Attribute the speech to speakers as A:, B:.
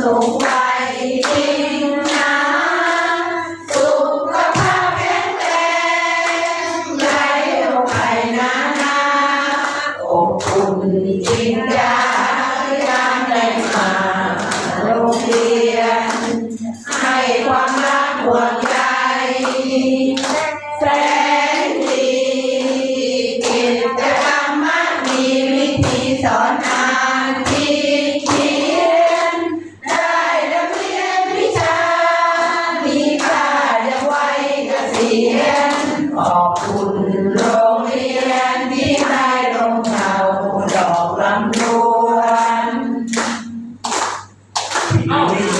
A: สุขไว้จริงนะสุขภาพแข็งแรงไหลลงไปนะนะอบอุ่นจริงยายามได้มาโรงเรียน ให้ความรักห่วงใยแส คุณโรงเรียนที่ให้ลงเท้าดอกลำดวน